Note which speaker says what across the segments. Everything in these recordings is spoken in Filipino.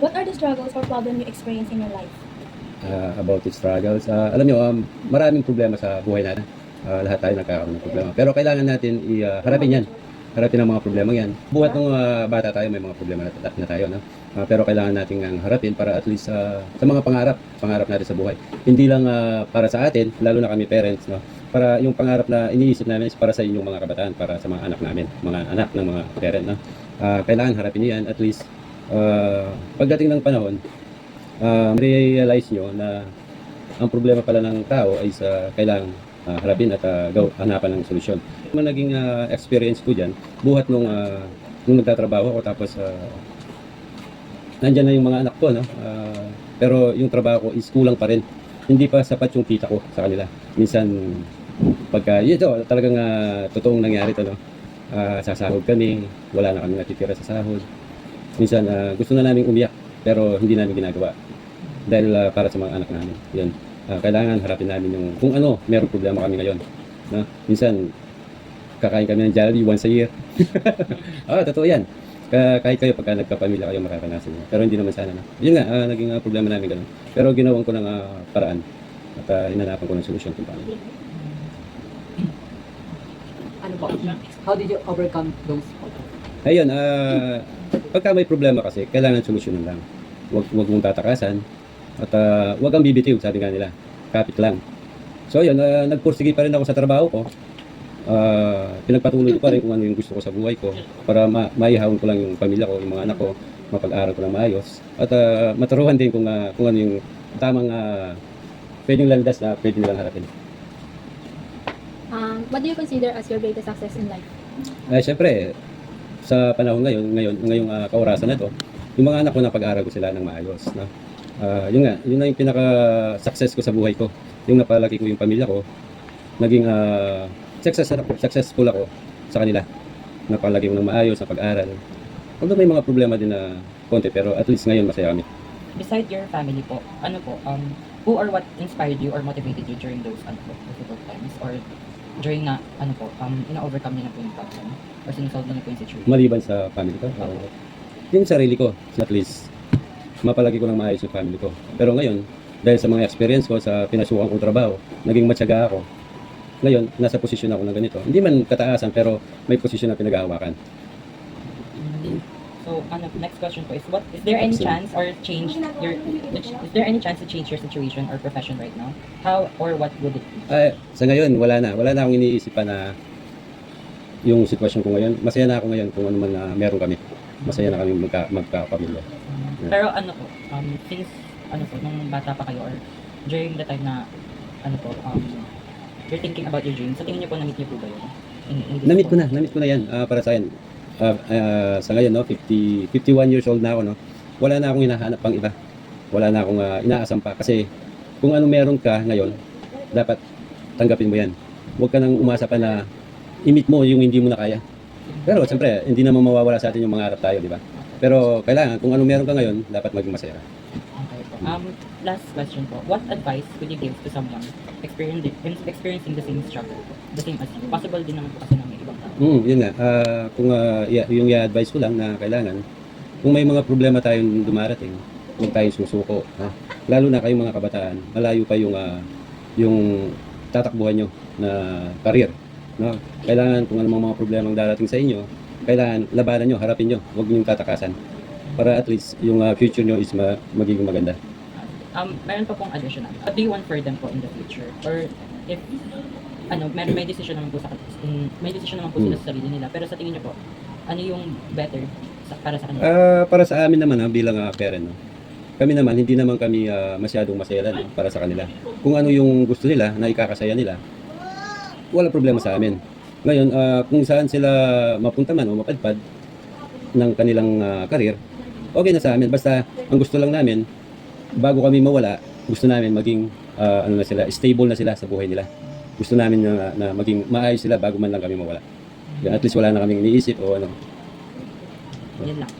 Speaker 1: What are the struggles or problem you experience in your life?
Speaker 2: uh, about the struggles. Ah, alam nyo, um, maraming problema sa buhay natin. Ah, lahat tayo nagkakaroon ng problema. Pero kailangan natin i-harapin yan. Harapin ang mga problema yan. Buhat ng ah, bata tayo, may mga problema na, na tayo. No? Ah, pero kailangan natin ang harapin para at least ah, sa mga pangarap, pangarap natin sa buhay. Hindi lang ah, para sa atin, lalo na kami parents, no? para yung pangarap na iniisip namin is para sa inyong mga kabataan, para sa mga anak namin, mga anak ng mga parent. No? Ah, kailangan harapin yan at least ah, pagdating ng panahon, um, realize nyo na ang problema pala ng tao ay sa kailangang ah, harapin at ah, gaw, hanapan ng solusyon. Yung naging ah, experience ko dyan, buhat nung, ah, nung nagtatrabaho ako tapos uh, nandyan na yung mga anak ko, no? Ah, pero yung trabaho ko is kulang pa rin. Hindi pa sapat yung kita ko sa kanila. Minsan, pagka, ito, talagang ah, totoong nangyari ito, no? Ah, sasahod kami, wala na kami natitira sa sahod. Minsan, ah, gusto na namin umiyak, pero hindi namin ginagawa dahil ah, para sa mga anak namin. Yun. Ah, kailangan harapin namin yung kung ano, meron problema kami ngayon. No? Minsan, kakain kami ng Jollibee once a year. ah, totoo yan. Ka kahit kayo, pagka nagkapamilya kayo, mararanasan yun. Pero hindi naman sana. No? Yun nga, ah, naging ah, problema namin ganun. Pero ginawan ko ng ah, paraan at uh, hinanapan ko ng solusyon kung paano.
Speaker 3: Ano po? How did you overcome those?
Speaker 2: Ayun, ah, pagka may problema kasi, kailangan solusyonan lang. Huwag, huwag mong tatakasan at ah, huwag kang bibitiw, sabi nga nila. Kapit lang. So yun, uh, nagpursige pa rin ako sa trabaho ko. Ah, pinagpatuloy ko pa rin kung ano yung gusto ko sa buhay ko para ma maihawon ko lang yung pamilya ko, yung mga anak ko, mapag-aral ko lang maayos. At ah, maturuan din kung, ah, kung ano yung tamang uh, pwedeng landas na pwede nilang harapin.
Speaker 1: Um, what do you consider as your greatest success in life?
Speaker 2: Eh, syempre, sa panahon ngayon, ngayon, ngayong uh, kaorasan na to, yung mga anak ko na pag-aral ko sila ng maayos. No? Ah, yun nga, yun na yung pinaka-success ko sa buhay ko. Yung napalaki ko yung pamilya ko, naging ah, success, successful ako sa kanila. Napalaki ko ng maayos sa pag-aral. Although may mga problema din na konti, pero at least ngayon masaya kami.
Speaker 4: Beside your family po, ano po, um, who or what inspired you or motivated you during those ano difficult times? Or during na, ano po, um, ina-overcome niyo na po yung problem? Or sinisolve na po yung situation?
Speaker 2: Maliban sa family ko, uh, yung sarili ko, at least, mapalaki ko ng maayos yung family ko. Pero ngayon, dahil sa mga experience ko sa pinasukan kong trabaho, naging matyaga ako. Ngayon, nasa posisyon ako ng ganito. Hindi man kataasan, pero may posisyon na pinag-aawakan.
Speaker 4: So, ano, next question po is, what, is there any chance or change your, is there any chance to change your situation or profession right now? How or what would it be?
Speaker 2: Ay, sa ngayon, wala na. Wala na akong iniisip pa na yung sitwasyon ko ngayon. Masaya na ako ngayon kung ano man na meron kami. Masaya na kami magka, magkapamilya. Yeah.
Speaker 4: Pero ano po, um, since, ano po, nung bata pa kayo or during the time na, ano po, um, you're thinking about your dreams, sa tingin niyo po, na-meet niyo po ba yun? In, in
Speaker 2: Namit ko na, namit ko na yan ah, para sa akin. Ah, ah, sa ngayon, no, 50, 51 years old na ako, no, wala na akong hinahanap pang iba. Wala na akong ah, inaasam pa. Kasi kung ano meron ka ngayon, dapat tanggapin mo yan. Huwag ka nang umasa pa na imit mo yung hindi mo na kaya. Pero siyempre, hindi naman mawawala sa atin yung mangarap tayo, di ba? Pero kailangan, kung ano meron ka ngayon, dapat maging masaya.
Speaker 4: Okay po. Um, last question po. What advice would you give to someone experiencing, experiencing the same struggle, the same as you? Possible din naman po kasi tao.
Speaker 2: Mm, yun nga. Ah, kung y- yung i-advise ko lang na kailangan, kung may mga problema tayong dumarating, huwag tayong susuko. Ha? Lalo na kayong mga kabataan, malayo pa yung, ah, yung tatakbuhan nyo na career. No? Kailangan kung ano mga problemang darating sa inyo, kailangan labanan nyo, harapin nyo, huwag nyo tatakasan. Para at least yung ah, future nyo is ma- magiging maganda.
Speaker 4: Um, meron pa pong additional. What do you want for them po in the future? Or if ano, may, may decision naman po sa in, may decision naman po sila sa sarili nila. Pero sa tingin niyo po, ano yung better sa, para sa kanila?
Speaker 2: Ah, para sa amin naman ha, bilang ah, parent, no? kami naman, hindi naman kami ah, masyadong masaya no, para sa kanila. Kung ano yung gusto nila, na ikakasaya nila, wala problema sa amin. Ngayon, ah, kung saan sila mapunta man o mapadpad ng kanilang ah, karir, okay na sa amin. Basta, ang gusto lang namin, bago kami mawala, gusto namin maging ah, ano na sila, stable na sila sa buhay nila. Gusto namin na, na maging maayos sila bago man lang kami mawala. Yan, At least wala na kaming iniisip o ano.
Speaker 4: Yan lang.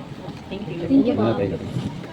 Speaker 4: Thank you.
Speaker 1: Thank you.
Speaker 2: Okay.